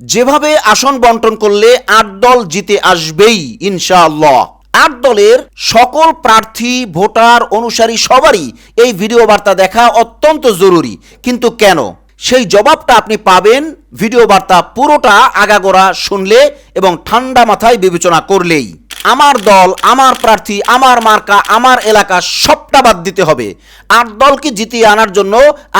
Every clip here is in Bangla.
যেভাবে আসন বন্টন করলে আট দল জিতে আসবেই, ইনশাআল্লাহ। আট দলের সকল প্রার্থী, ভোটার অনুসারী সবারই এই ভিডিও বার্তা দেখা অত্যন্ত জরুরি। কিন্তু কেন? সেই জবাবটা আপনি পাবেন ভিডিও বার্তা পুরোটা আগাগোড়া শুনলে এবং ঠান্ডা মাথায় বিবেচনা করলেই। আমার দল, আমার প্রার্থী, আমার মার্কা, আমার এলাকা সবটা বাদ দিতে হবে। আট দলকে জিতিয়ে আনার জন্য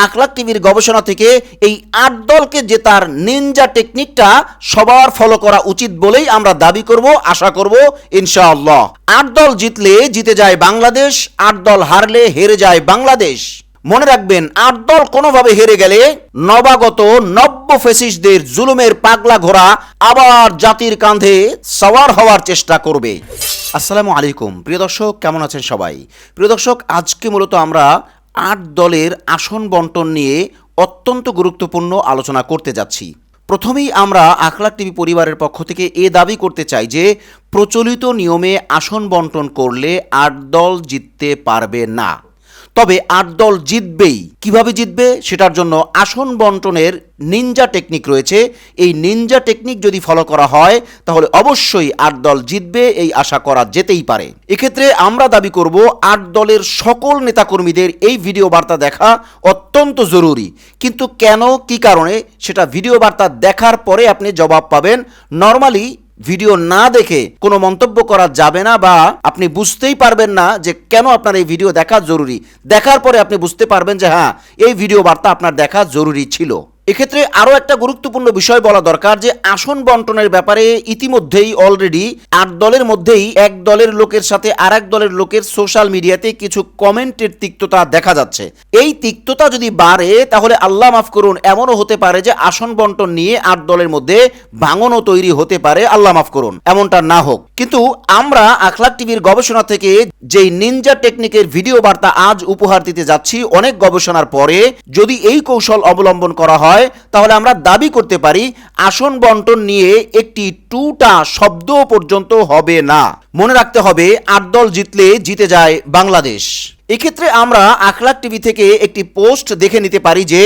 আখলাক টিভির গবেষণা থেকে এই আট দলকে জেতার নিনজা টেকনিকটা সবার ফলো করা উচিত বলেই আমরা দাবি করব, আশা করব, ইনশাআল্লাহ। আট দল জিতলে জিতে যায় বাংলাদেশ, আট দল হারলে হেরে যায় বাংলাদেশ। মনে রাখবেন আট দল কোনোভাবে হেরে গেলে নবাগত নব্য ফেসিসদের জুলুমের পাগলা ঘোড়া আবার জাতির কাঁধে সওয়ার হওয়ার চেষ্টা করবে। আসসালামু আলাইকুম। প্রিয় দর্শক, কেমন আছেন সবাই? প্রিয় দর্শক, আজকে মূলত আমরা আট দলের আসন বন্টন নিয়ে অত্যন্ত গুরুত্বপূর্ণ আলোচনা করতে যাচ্ছি। প্রথমেই আমরা আখলাক টিভি পরিবারের পক্ষ থেকে এ দাবি করতে চাই যে, প্রচলিত নিয়মে আসন বন্টন করলে আট দল জিততে পারবে না। তবে আট দল জিতবেই। কীভাবে জিতবে সেটার জন্য আসন বন্টনের নিনজা টেকনিক রয়েছে। এই নিনজা টেকনিক যদি ফলো করা হয়, তাহলে অবশ্যই আট দল জিতবে, এই আশা করা যেতেই পারে। এক্ষেত্রে আমরা দাবি করব, আট দলের সকল নেতাকর্মীদের এই ভিডিও বার্তা দেখা অত্যন্ত জরুরি। কিন্তু কেন, কি কারণে, সেটা ভিডিও বার্তা দেখার পরে আপনি জবাব পাবেন। নর্মালি ভিডিও না দেখে কোনো মন্তব্য করা যাবে না বা আপনি বুঝতেই পারবেন না যে কেন আপনার এই ভিডিও দেখা জরুরি। দেখার পরে আপনি বুঝতে পারবেন যে হ্যাঁ এই ভিডিও বার্তা আপনার দেখা জরুরি ছিল। এক্ষেত্রে আরও একটা গুরুত্বপূর্ণ বিষয় বলা দরকার যে আসন বন্টনের ব্যাপারে ইতিমধ্যেই অলরেডি আট দলের মধ্যেই এক দলের লোকের সাথে আর দলের লোকের সোশ্যাল মিডিয়াতে কিছু কমেন্টের তিক্ততা দেখা যাচ্ছে। এই তিক্ততা যদি বাড়ে, তাহলে আল্লাহ মাফ করুন, এমনও হতে পারে যে আসন বন্টন নিয়ে আট দলের মধ্যে ভাঙনও তৈরি হতে পারে, আল্লাহ মাফ করুন, এমনটা না হোক। কিন্তু আমরা আখলাক টিভির গবেষণা থেকে যেই নিনজা টেকনিকের ভিডিও বার্তা আজ উপহার দিতে যাচ্ছি, অনেক গবেষণার পরে যদি এই কৌশল অবলম্বন করা হয় তাহলে আমরা দাবি করতে পারি আসন বন্টন নিয়ে একটি টুটা শব্দ পর্যন্ত হবে না। মনে রাখতে হবে, আট দল জিতলে জিতে যায় বাংলাদেশ। এক্ষেত্রে আমরা আখলাক টিভি থেকে একটি পোস্ট দেখে নিতে পারি যে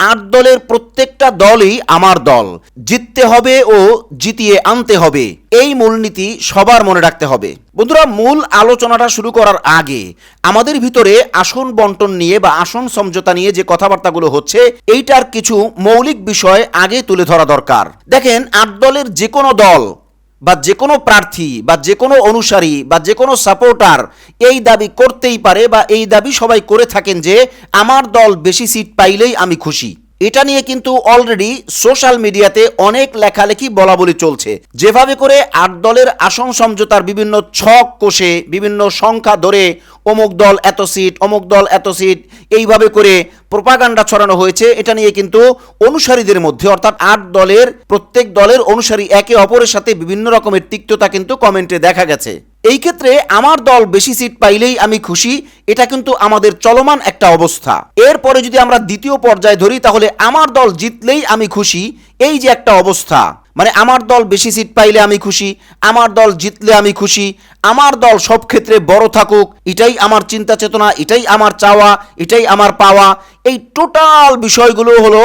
আট দলের প্রত্যেকটা দলই আমার দল। জিততে হবে ও জিতিয়ে আনতে হবে। এই মূলনীতি সবার মনে রাখতে হবে। বন্ধুরা, মূল আলোচনাটা শুরু করার আগে আমাদের ভিতরে আসন বন্টন নিয়ে বা আসন সমঝোতা নিয়ে যে কথাবার্তাগুলো হচ্ছে, এইটার কিছু মৌলিক বিষয় আগে তুলে ধরা দরকার। দেখেন, আট দলের যে কোনো দল বা যে কোনো প্রার্থী বা যে কোনো অনুসারী বা যে কোনো সাপোর্টার এই দাবি করতেই পারে বা এই দাবি সবাই করে থাকেন যে আমার দল বেশি সিট পাইলেই আমি খুশি। এটা নিয়ে কিন্তু অলরেডি সোশ্যাল মিডিয়াতে অনেক লেখালেখি বলা বলি চলছে। যেভাবে করে আট দলের আসন সমঝোতার বিভিন্ন ছক কোষে, বিভিন্ন সংখ্যা ধরে অমুক দল এত সিট অমুক দল এত সিট এইভাবে করে প্রোপাগান্ডা ছড়ানো হয়েছে। এটা নিয়ে কিন্তু অনুসারীদের মধ্যে, অর্থাৎ আট দলের, প্রত্যেক দলের অনুসারী একে অপরের সাথে বিভিন্ন রকমের তিক্ততা কিন্তু কমেন্টে দেখা গেছে। এই ক্ষেত্রে আমার দল বেশি সিট পাইলেই আমি খুশি, এটা কিন্তু আমাদের চলমান একটা অবস্থা। এরপরে যদি আমরা দ্বিতীয় পর্যায়ে ধরি, তাহলে আমার দল জিতলেই আমি খুশি, এই যে একটা অবস্থা। মানে আমার দল বেশি সিট পাইলে আমি খুশি, আমার দল জিতলে আমি খুশি, আমার দল সব ক্ষেত্রে বড় থাকুক, এটাই আমার চিন্তা চেতনা, এটাই আমার চাওয়া, এটাই আমার পাওয়া। এই টোটাল বিষয়গুলো হলো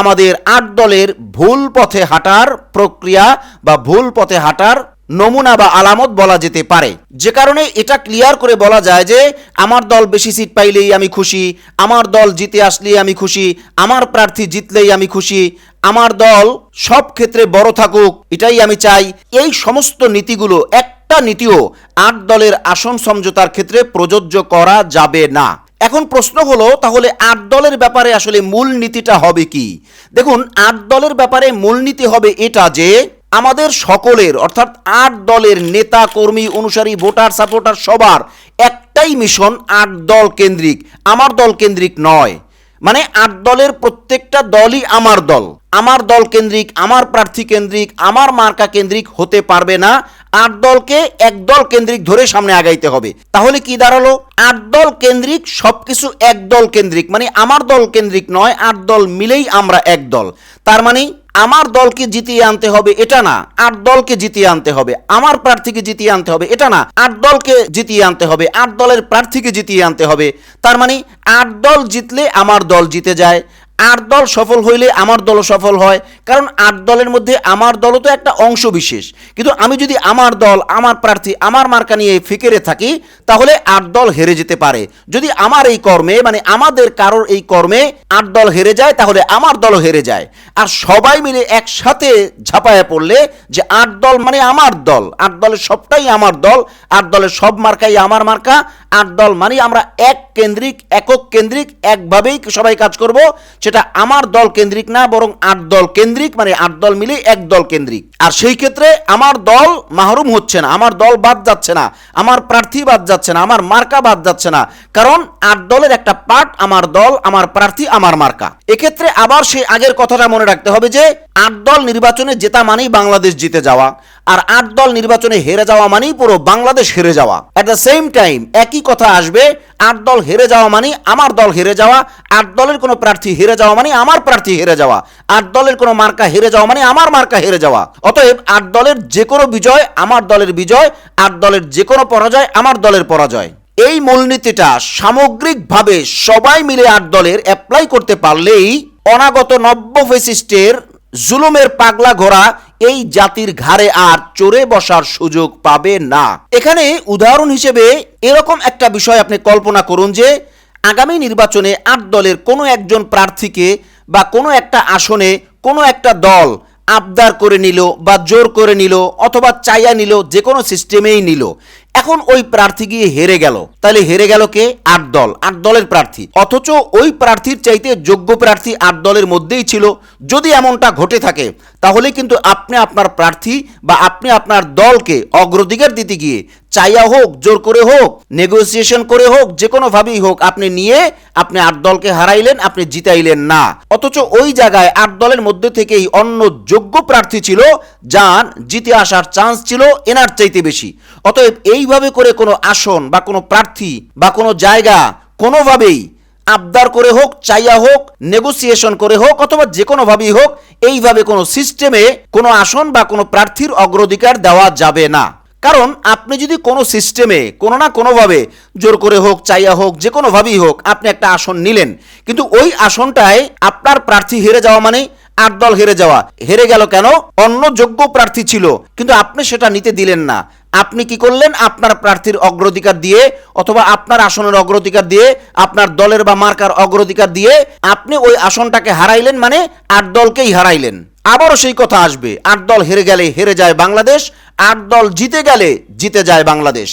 আমাদের আট দলের ভুল পথে হাঁটার প্রক্রিয়া বা ভুল পথে হাঁটার নমুনা বা আলামত বলা যেতে পারে। যে কারণে এটা ক্লিয়ার করে বলা যায় যে, আমার দল বেশি সিট পাইলেই আমি খুশি, আমার দল জিতে আসলেই আমি খুশি, আমার প্রার্থী জিতলেই আমি খুশি, আমার দল সব ক্ষেত্রে বড় থাকুক, এটাই আমি চাই। এই সমস্ত নীতিগুলো, একটা নীতিও আট দলের আসন সমঝোতার ক্ষেত্রে প্রযোজ্য করা যাবে না। এখন প্রশ্ন হলো, তাহলে আট দলের ব্যাপারে আসলে মূল নীতিটা হবে কি? দেখুন, আট দলের ব্যাপারে মূলনীতি হবে এটা যে আমাদের সকলের, অর্থাৎ আট দলের নেতা, কর্মী, অনুসারী, ভোটার, সাপোর্টার সবার একটাই মিশন আট দল কেন্দ্রিক। আমার দল কেন্দ্রিক নয়। মানে আট দলের প্রত্যেকটা দলই আমার দল। আমার দল কেন্দ্রিক, আমার প্রার্থী কেন্দ্রিক, আমার মার্কা কেন্দ্রিক হতে পারবে না। আট দলকে এক দল কেন্দ্রিক ধরে সামনে আগাইতে হবে। তাহলে কি দাঁড়াল? আট দল কেন্দ্রিক, সবকিছু এক দল কেন্দ্রিক। মানে আমার দল কেন্দ্রিক নয়, আট দল মিলেই আমরা এক দল। তার মানে আমার দলকে জিতিয়ে আনতে হবে এটা না। আট দলকে জিতিয়ে আনতে হবে। আমার প্রার্থীকে জিতিয়ে আনতে হবে এটা না। আট দলকে জিতিয়ে আনতে হবে। আট দলের প্রার্থীকে জিতিয়ে আনতে হবে। তার মানে আট দল জিতলে আমার দল জিতে যায়। আট দল সফল হইলে আমার দলও সফল হয়। কারণ আট দলের মধ্যে আমার দলও তো একটা অংশ বিশেষ। কিন্তু আমি যদি আমার দল, আমার প্রার্থী, আমার মার্কা নিয়ে ফিকেরে থাকি, তাহলে আট দল হেরে যেতে পারে। যদি আমার এই কর্মে মানে আমাদের কারোর এই কর্মে আট দল হেরে যায়, তাহলে আমার দলও হেরে যায়। আর সবাই মিলে একসাথে ঝাঁপায়া পড়লে যে আট দল মানে আমার দল, আট দলের সবটাই আমার দল, আট দলের সব মার্কাই আমার মার্কা, আট দল মানে আমরা এক কেন্দ্রিক, একক কেন্দ্রিক, একভাবেই সবাই কাজ করব। সেটা আমার দল কেন্দ্রিক না, বরং আট দল কেন্দ্রিক মানে আট দল মিলে এক দল কেন্দ্রিক। আর সেই ক্ষেত্রে আমার দল মাহরুম হচ্ছে না, আমার দল বাদ যাচ্ছে না, আমার প্রার্থী বাদ যাচ্ছে না, আমার মার্কা বাদ যাচ্ছে না। কারণ আট দলের একটা পার্ট আমার দল, আমার প্রার্থী, আমার মার্কা। এক্ষেত্রে আবার সেই আগের কথাটা মনে রাখতে হবে যে, আট দল নির্বাচনে জেতা মানেই বাংলাদেশ জিতে যাওয়া, আর আট দল নির্বাচনে হেরে যাওয়া মানেই পুরো বাংলাদেশ হেরে যাওয়া। অ্যাট দ্য সেম টাইম একই কথা আসবে, আট দল হেরে যাওয়া মানে আমার দল হেরে যাওয়া, আট দলের কোনো প্রার্থী হেরে যাওয়া মানে আমার প্রার্থী হেরে যাওয়া, আট দলের কোনো মার্কা হেরে যাওয়া মানে আমার মার্কা হেরে যাওয়া। অতএব আট দলের যে কোনো বিজয় আমার দলের বিজয়, আট দলের যে কোনো পরাজয় আমার দলের পরাজয়। এই মূলনীতিটা সামগ্রিকভাবে সবাই মিলে আট দলের অ্যাপ্লাই করতে পারলেই অনাগত নব্য ফেসিস্টের জুলুমের পাগলা ঘোড়া এই জাতির ঘাড়ে আর চড়ে বসার সুযোগ পাবে না। এখানে উদাহরণ হিসেবে এরকম একটা বিষয় আপনি কল্পনা করুন যে, আগামী নির্বাচনে আট দলের কোনো একজন প্রার্থীকে বা কোনো একটা আসনে কোনো একটা দল আবদার করে নিল বা জোর করে নিল অথবা চাইয়া নিল যে কোনো সিস্টেমেই নিল। এখন ওই প্রার্থী গিয়ে হেরে গেল। তাহলে হেরে গেল কে? আট দল। আট দলের প্রার্থী। অথচ ওই প্রার্থীর চাইতে যোগ্য প্রার্থী আট দলের মধ্যেই ছিল। যদি এমনটা ঘটে থাকে তাহলে কিন্তু আপনি আপনার প্রার্থী বা আপনি আপনার দলকে অগ্রাধিকার দিতে গিয়ে চাইয়া হোক, জোর করে হোক নেগোসিয়েশন করে হোক, যে কোনোভাবেই হোক, আপনি নিয়ে আপনি আট দলকে হারাইলেন, আপনি জিতাইলেন না। অথচ ওই জায়গায় আট দলের মধ্যে থেকেই অন্য যোগ্য প্রার্থী ছিল, যার জিতে আসার চান্স ছিল এনার চাইতে বেশি। অতএব এইভাবে করে কোনো আসন বা কোনো প্রার্থী বা কোনো জায়গা কোনোভাবেই আবদার করে হোক, চাইয়া হোক নেগোসিয়েশন করে হোক, অথবা যে কোনোভাবেই হোক, এইভাবে কোনো সিস্টেমে কোনো আসন বা কোনো প্রার্থীর অগ্রাধিকার দেওয়া যাবে না। কারণ আপনি যদি কোনো সিস্টেমে কোনো না কোনোভাবে জোর করে হোক, চাইয়া হোক, যে কোনোভাবেই হোক, আপনি একটা আসন নিলেন, কিন্তু ওই আসনটায় আপনার প্রার্থী হেরে যাওয়া মানে আট দল হেরে যাওয়া। হেরে গেল কেন? অন্য যোগ্য প্রার্থী ছিল, কিন্তু আপনি সেটা নিতে দিলেন না। আপনি কি করলেন? আপনার প্রার্থীর অগ্রাধিকার দিয়ে অথবা আপনার আসনের অগ্রাধিকার দিয়ে, আপনার দলের বা মার্কার অগ্রাধিকার দিয়ে আপনি ওই আসনটাকে হারাইলেন মানে আট দলকেই হারাইলেন। আবারও সেই কথা আসবে। আট দল হেরে গেলে হেরে যায় বাংলাদেশ, আট দল জিতে গেলে জিতে যায় বাংলাদেশ।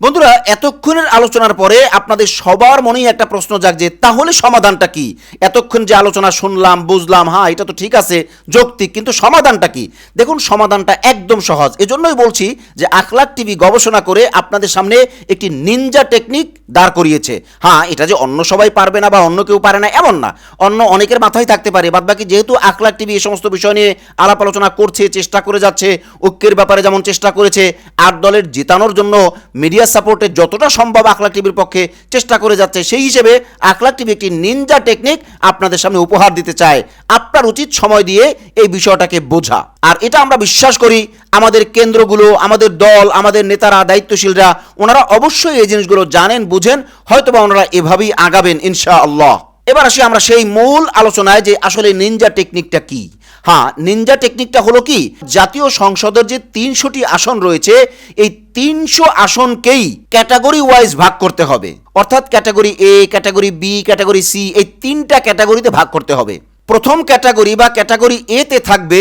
বন্ধুরা, এতক্ষণের আলোচনার পরে আপনাদের সবার মনেই একটা প্রশ্ন জাগছে তাহলে সমাধানটা কি? এতক্ষণ যে আলোচনা শুনলাম, বুঝলাম হ্যাঁ এটা তো ঠিক আছে, যৌক্তিক, কিন্তু সমাধানটা কি? দেখুন, সমাধানটা একদম সহজ। এজন্যই বলছি যে, আখলাক টিভি গবেষণা করে আপনাদের সামনে একটি নিনজা টেকনিক দাঁড় করিয়েছে। হ্যাঁ এটা যে অন্য সবাই পারবে না বা অন্য কেউ পারে না, এমন না। অন্য অনেকের মাথায় থাকতে পারে। বাদ বাকি যেহেতু আখলাক টিভি এই সমস্ত বিষয় নিয়ে আলাপ আলোচনা করছে, চেষ্টা করে যাচ্ছে, ঐক্যের ব্যাপারে যেমন চেষ্টা করেছে আট দলের জেতানোর জন্য মিডিয়া সাপোর্টে যতটা সম্ভব আখলাক টিভির পক্ষে চেষ্টা করে যাচ্ছে, সেই হিসেবে আখলাক টিভি একটি নিনজা টেকনিক আপনাদের সামনে উপহার দিতে চায়। আপনার উচিত সময় দিয়ে এই বিষয়টাকে বোঝা। আর এটা আমরা বিশ্বাস করি, আমাদের কেন্দ্রগুলো, আমাদের দল, আমাদের নেতারা, দায়িত্বশীলরা, ওনারা অবশ্যই এই জিনিসগুলো জানেন, বুঝেন, হয়তোবা ওনারা এভাবেই আগাবেন, ইনশাআল্লাহ। এবার আসি আমরা সেই মূল আলোচনায় যে আসলে নিনজা টেকনিকটা কি। হ্যাঁ নিনজা টেকনিকটা হলো কি? জাতীয় সংসদের যে তিনশোটি আসন রয়েছে, এই তিনশো আসনকেই ক্যাটাগরি ওয়াইজ ভাগ করতে হবে। অর্থাৎ category A category B category C এই তিনটা ক্যাটাগরিতে ভাগ করতে হবে। প্রথম ক্যাটাগরি বা ক্যাটাগরি এতে থাকবে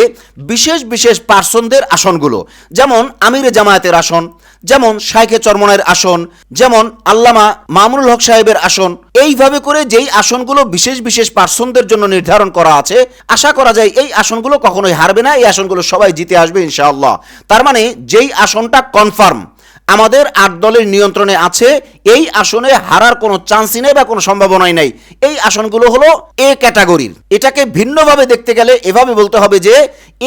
বিশেষ বিশেষ পার্সনদের আসনগুলো। যেমন আমিরে জামায়াতের আসন, যেমন শাইখে চরমনের আসন, যেমন আল্লামা মামুনুল হক সাহেবের আসন। এইভাবে করে যেই আসনগুলো বিশেষ বিশেষ পার্সনদের জন্য নির্ধারণ করা আছে, আশা করা যায় এই আসনগুলো কখনোই হারবে না, এই আসনগুলো সবাই জিতে আসবে ইনশাআল্লাহ। তার মানে যেই আসনটা কনফার্ম আমাদের আট দলের নিয়ন্ত্রণে আছে, এই আসনে হারার কোনো চান্সই নেই বা কোনো সম্ভাবনাই নাই। এই আসনগুলো হলো এ ক্যাটাগরির। এটাকে ভিন্নভাবে দেখতে গেলে এভাবে বলতে হবে যে,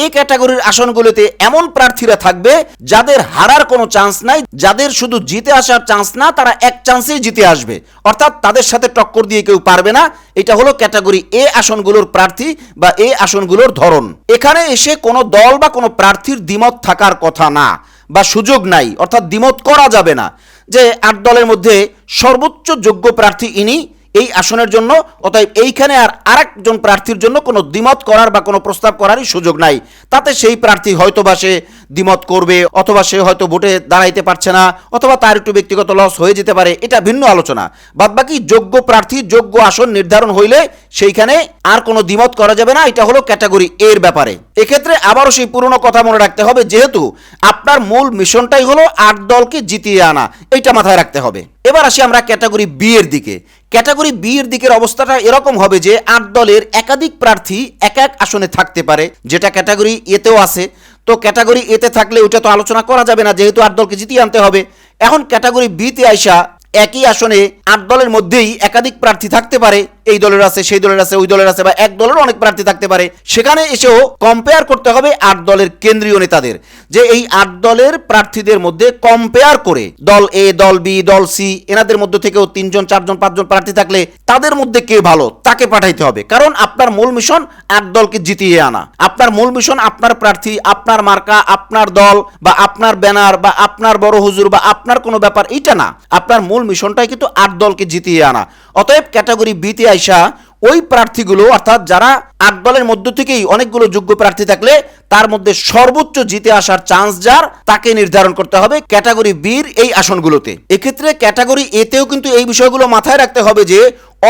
এ ক্যাটাগরির আসনগুলোতে এমন প্রার্থীরা থাকবে যাদের হারার কোনো চান্স নাই, যাদের শুধু জিতে আসার চান্স না, তারা এক চান্সেই জিতে আসবে। অর্থাৎ তাদের সাথে টক্কর দিয়ে কেউ পারবে না। এটা হলো ক্যাটাগরি এ আসনগুলোর প্রার্থী বা এ আসনগুলোর ধরন। এখানে এসে কোনো দল বা কোনো প্রার্থীর দ্বিমত থাকার কথা না। বা সুযোগ নাই, অর্থাৎ দ্বিমত করা যাবে না, যে আট দলের মধ্যে সর্বোচ্চ যোগ্য প্রার্থী ইনি এই আসনের জন্য, অতএব এইখানে আর আরেকজন প্রার্থীর জন্য কোনো দ্বিমত করার বা কোনো প্রস্তাব করারই সুযোগ নাই। তাতে সেই প্রার্থী হয়তো বা সে দ্বিমত করবে, অথবা সে হয়তো ভোটে দাঁড়াইতে পারছে না, অথবা তার একটু ব্যক্তিগত লস হয়ে যেতে পারে, এটা ভিন্ন আলোচনা। বাদবাকি যোগ্য প্রার্থী, যোগ্য আসন নির্ধারণ হইলে সেইখানে আর কোনো দ্বিমত করা যাবে না, এটা হলো ক্যাটাগরি এর ব্যাপারে। এক্ষেত্রে আবারও সেই পুরনো কথা মনে রাখতে হবে, যেহেতু আপনার মূল মিশনটাই হলো আট দলকে জিতিয়ে আনা এটা মাথায় রাখতে হবে। এবার আসি আমরা ক্যাটাগরি বি এর দিকে। ক্যাটাগরি বি এর দিকের অবস্থাটা এরকম হবে যে আট দলের একাধিক প্রার্থী এক এক আসনে থাকতে পারে, যেটা ক্যাটাগরি এতেও আছে। তো ক্যাটাগরি এতে থাকলে ওটা তো আলোচনা করা যাবে না, যেহেতু আট দলকে জিতিয়ে আনতে হবে। এখন ক্যাটাগরি বিতে আইসা একই আসনে আট দলের মধ্যেই একাধিক প্রার্থী থাকতে পারে। এই দলের আছে, সেই দলের আছে, ওই দলের আছে বা এক দলের অনেক প্রার্থী থাকতে পারে। সেখানে এসেও কম্পেয়ার করতে হবে আট দলের কেন্দ্রীয় নেতাদের। যে এই আট দলের প্রার্থীদের মধ্যে কম্পেয়ার করে দল এ দল বি দল সি এনাদের মধ্যে থেকেও তিনজন, চারজন, পাঁচজন প্রার্থী থাকলে তাদের মধ্যে কে ভালো, তাকে পাঠাইতে হবে। কারণ আপনার মূল মিশন আট দলকে জিতিয়ে আনা। আপনার মূল মিশন আপনার প্রার্থী, আপনার মার্কা, আপনার দল বা আপনার ব্যানার বা আপনার বড় হুজুর বা আপনার কোনো ব্যাপার, এইটা না। আপনার মূল মিশনটাই কিন্তু আট দলকে জিতিয়ে আনা। অতএব ক্যাটাগরি বিতে আইসা ওই প্রার্থীগুলো, অর্থাৎ যারা আট দলের মধ্য থেকেই অনেকগুলো যোগ্য প্রার্থী থাকলে, তার মধ্যে সর্বোচ্চ জিতে আসার চান্স যার, তাকে নির্ধারণ করতে হবে ক্যাটাগরি বির এই আসনগুলোতে। এক্ষেত্রে ক্যাটাগরি এতেও কিন্তু এই বিষয়গুলো মাথায় রাখতে হবে যে,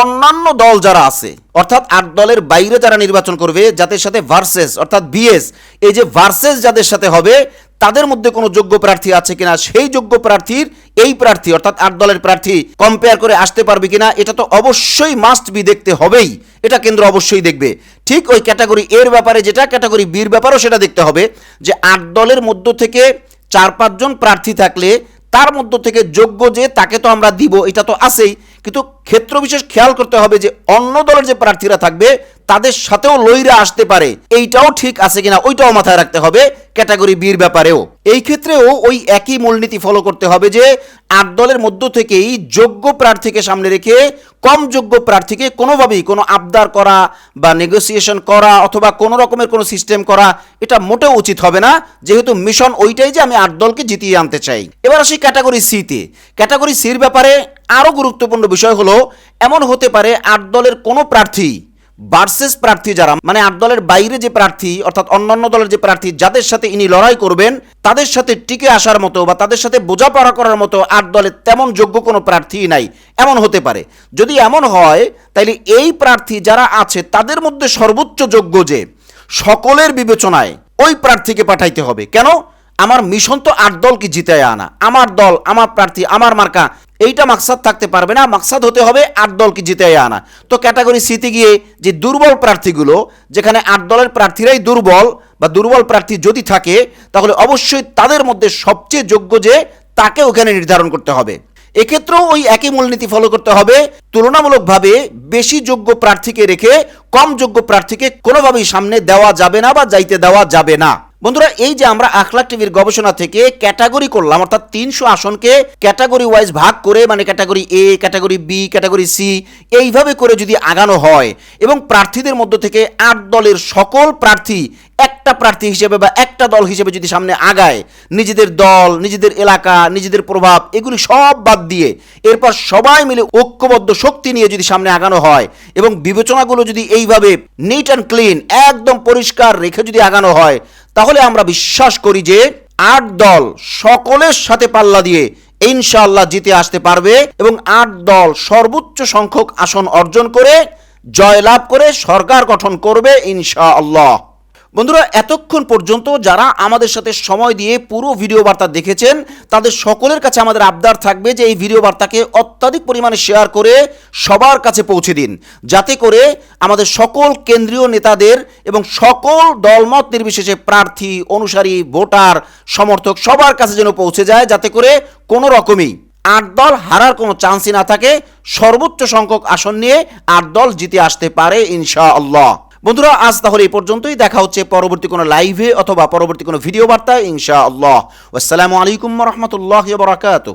অন্যান্য দল যারা আছে, অর্থাৎ আট দলের বাইরে যারা নির্বাচন করবে, যাদের সাথে ভার্সেস অর্থাৎ বিএস এই যে ভার্সেস যাদের সাথে হবে তাদের মধ্যে কোনো যোগ্য প্রার্থী আছে কিনা, সেই যোগ্য প্রার্থীর এই প্রার্থী, অর্থাৎ আট দলের প্রার্থী কম্পেয়ার করে আসতে পারবে কিনা, এটা তো অবশ্যই মাস্ট বি দেখতে হবেই। এটা কেন্দ্র অবশ্যই দেখবে। ঠিক ওই ক্যাটাগরি এর ব্যাপারে যেটা ক্যাটাগরি বির ব্যাপারেও সেটা দেখতে হবে, যে আট দলের মধ্য থেকে চার পাঁচজন প্রার্থী থাকলে তার মধ্য থেকে যোগ্য যে, তাকে তো আমরা দিব, এটা তো আছেই। কিন্তু ক্ষেত্র বিশেষ খেয়াল করতে হবে যে, অন্য দলের যে প্রার্থীরা থাকবে তাদের সাথেও লইরা আসতে পারে। এইটাও ঠিক আছে কিনা ওইটাও মাথায় রাখতে হবে ক্যাটাগরি বির ব্যাপারেও। এই ক্ষেত্রেও ওই একই মূলনীতি ফলো করতে হবে যে, আট দলের মধ্য থেকেই যোগ্য প্রার্থীকে সামনে রেখে কম যোগ্য প্রার্থীকে কোনোভাবেই কোনো আবদার করা বা নেগোসিয়েশন করা অথবা কোনো রকমের কোনো সিস্টেম করা, এটা মোটেও উচিত হবে না। যেহেতু মিশন ওইটাই যে আমি আট দলকে জিতিয়ে আনতে চাই। এবার আসি ক্যাটাগরি সিতে ক্যাটাগরি সির ব্যাপারে আরও গুরুত্বপূর্ণ বিষয় হলো, এমন হতে পারে আট দলের কোনো প্রার্থী ভার্সেস প্রার্থী যারা মানে আট দলের বাইরে যে প্রার্থী, অর্থাৎ অন্যান্য দলের যে প্রার্থী, যাদের সাথে ইনি লড়াই করবেন, তাদের সাথে টিকে আসার মতো বা তাদের সাথে বোঝাপড়া করার মতো আট দলের তেমন যোগ্য কোনো প্রার্থী নাই। এমন হতে পারে। যদি এমন হয়, তাইলে এই প্রার্থী যারা আছে, তাদের মধ্যে সর্বোচ্চ যোগ্য যে সকলের বিবেচনায় ওই প্রার্থীকে পাঠাইতে হবে। কেন? আমার মিশন তো আট দলকে জিতায় আনা। আমার দল, আমার প্রার্থী, আমার মার্কা এইটা মাকসাদ থাকতে পারবে না। মাকসাদ হতে হবে আট দলকে জিতায় আনা। তো ক্যাটাগরি সিতে গিয়ে যে দুর্বল প্রার্থীগুলো, যেখানে আট দলের প্রার্থীরাই দুর্বল বা দুর্বল প্রার্থী যদি থাকে, তাহলে অবশ্যই তাদের মধ্যে সবচেয়ে যোগ্য যে তাকে ওখানে নির্ধারণ করতে হবে। এক্ষেত্রেও ওই একই মূলনীতি ফলো করতে হবে। তুলনামূলকভাবে বেশি যোগ্য প্রার্থীকে রেখে কম যোগ্য প্রার্থীকে কোনোভাবেই সামনে দেওয়া যাবে না বা যাইতে দেওয়া যাবে না। বন্ধুরা, এই যে আমরা আখলাক টিভির গবেষণা থেকে ক্যাটাগরি করলাম, অর্থাৎ তিনশো আসনকে ক্যাটাগরি ওয়াইজ ভাগ করে মানে category A category B category C এইভাবে করে যদি আগানো হয় এবং প্রার্থীদের মধ্য থেকে আট দলের সকল প্রার্থী একটা প্রার্থী হিসেবে বা একটা দল হিসেবে যদি সামনে আগায়, নিজেদের দল, নিজেদের এলাকা, নিজেদের প্রভাব, এগুলি সব বাদ দিয়ে এরপর সবাই মিলে ঐক্যবদ্ধ শক্তি নিয়ে যদি সামনে আগানো হয় এবং বিবেচনাগুলো যদি এইভাবে নিট অ্যান্ড ক্লিন একদম পরিষ্কার রেখে যদি আগানো হয় তাহলে আমরা বিশ্বাস করি যে আট দল সকলের সাথে পাল্লা দিয়ে ইনশাল্লাহ জিতে আসতে পারবে এবং আট দল সর্বোচ্চ সংখ্যক আসন অর্জন করে জয়লাভ করে সরকার গঠন করবে ইনশাআল্লাহ। বন্ধুরা, এতক্ষণ পর্যন্ত যারা আমাদের সাথে সময় দিয়ে পুরো ভিডিও বার্তা দেখেছেন, তাদের সকলের কাছে আমাদের আবদার থাকবে যে এই ভিডিও বার্তাকে অত্যাধিক পরিমাণে শেয়ার করে সবার কাছে পৌঁছে দিন। যাতে করে আমাদের সকল কেন্দ্রীয় নেতাদের এবং সকল দলমত নির্বিশেষে প্রার্থী, অনুসারী, ভোটার, সমর্থক সবার কাছে যেন পৌঁছে যায়, যাতে করে কোনো রকমই আট দল হারার কোনো চান্সই না থাকে। সর্বোচ্চ সংখ্যক আসন নিয়ে আট দল জিতে আসতে পারে, ইনশাআল্লাহ। বন্ধুরা, আজ তাহলে এই পর্যন্তই। দেখা হচ্ছে পরবর্তী কোনো লাইভে অথবা পরবর্তী কোনো ভিডিও বার্তায়, ইনশাআল্লাহ। আসসালামু আলাইকুম রহমতুল্লাহ বারাকাতুহ।